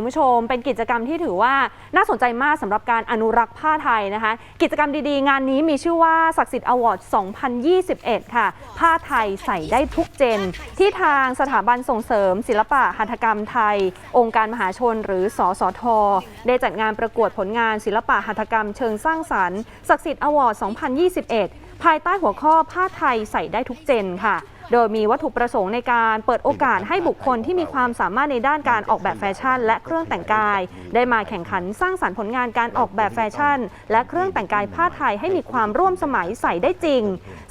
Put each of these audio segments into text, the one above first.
คุณผู้ชม เป็นกิจกรรมที่ถือว่าน่าสนใจมากสำหรับการอนุรักษ์ผ้าไทยนะคะ กิจกรรมดีๆ งานนี้มีชื่อว่าศักดิ์สิทธิ์อวอร์ด 2021 ค่ะ ผ้าไทยใส่ได้ทุกเจน ที่ทางสถาบันส่งเสริม ศิลปะหัตถกรรมไทย องค์การมหาชนหรือสสท ได้จัดงานประกวดผลงานศิลปะหัตถกรรมเชิงสร้างสรรค์ศักดิ์สิทธิ์อวอร์ด 2021 ภายใต้หัวข้อผ้าไทยใส่ได้ทุกเจนค่ะ โดยมีวัตถุประสงค์ในการเปิดโอกาสให้บุคคลที่มีความสามารถในด้านการออกแบบแฟชั่น และเครื่องแต่งกาย ได้มาแข่งขันสร้างสรรค์ผลงานการออกแบบแฟชั่น และเครื่องแต่งกายผ้าไทยให้มีความร่วมสมัยใส่ได้จริง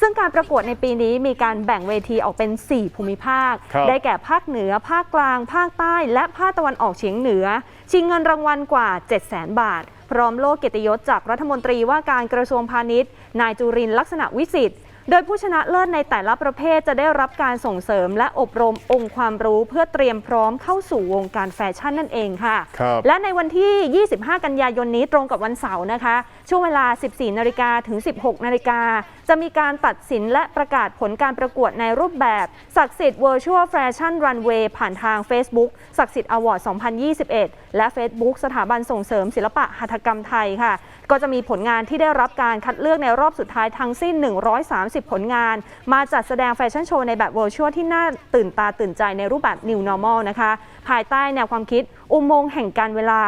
ซึ่งการประกวดในปีนี้มีการแบ่งเวทีออกเป็น 4 ภูมิภาคครับได้แก่ภาคเหนือ ภาคกลาง ภาคใต้ และภาคตะวันออกเฉียงเหนือ ชิงเงินรางวัลกว่า 7 0 0 0 0 0 บาท พร้อมโล่เกียรติยศจากรัฐมนตรีว่าการกระทรวงพาณิชย์ นายจุรินทร์ลักษณะวิสิทธิ์ โดยผู้ชนะเลิศในแต่ละประเภทจะได้รับการส่งเสริม และอบรมองค์ความรู้เพื่อเตรียมพร้อมเข้าสู่วงการแฟชั่นนั่นเองค่ะครับและในวันที่ 25 กันยายนนี้ตรงกับวันเสาร์นะคะ ช่วงเวลา 14 นาฬิกาถึง 16 นาฬิกา จะมีการตัดสินและประกาศผลการประกวดในรูปแบบศักดิ์สิทธิ์ Virtual Fashion Runway ผ่านทาง Facebook ศักดิ์สิทธิ์ Award 2021 และ Facebook สถาบันส่งเสริมศิลปะหัตถกรรมไทยค่ะ ก็จะมีผลงานที่ได้รับการคัดเลือกในรอบสุดท้ายทั้งสิ้น 130ผลงาน มาจัดแสดงแฟชั่นโชว์ในแบบเวอร์ชวลที่น่าตื่นตาตื่นใจในรูปแบบ New Normal นะคะ ภายใต้แนวความคิดอุโมงค์แห่งการเวลา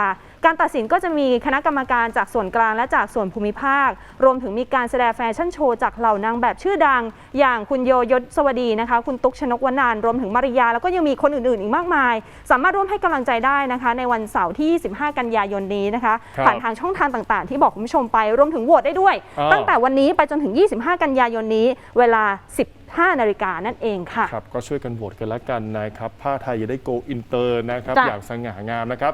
การตัดสินก็จะมีคณะกรรมการจากส่วนกลางและจากส่วนภูมิภาค รวมถึงมีการแสดงแฟชั่นโชว์จากเหล่านางแบบชื่อดัง อย่างคุณโยยศสวัสดีนะคะ คุณตุ๊กชนกวนานรวมถึงมาริยา แล้วก็ยังมีคนอื่นๆ อีกมากมาย สามารถร่วมให้กำลังใจได้นะคะ ในวันเสาร์ที่ 25 กันยายนนี้นะคะครับผ่านทางช่องทางต่างๆ ที่บอกคุณผู้ชมไปรวมถึงโหวตได้ด้วยอ่าตั้งแต่วันนี้ไปจนถึง 25 กันยายนนี้ เวลา15นาฬิกานั่นเองค่ะครับก็ช่วยกันโหวตกันละกันนะครับผ้าไทยจะได้โกอินเตอร์นะครับจ้ะอย่างสง่างามนะครับ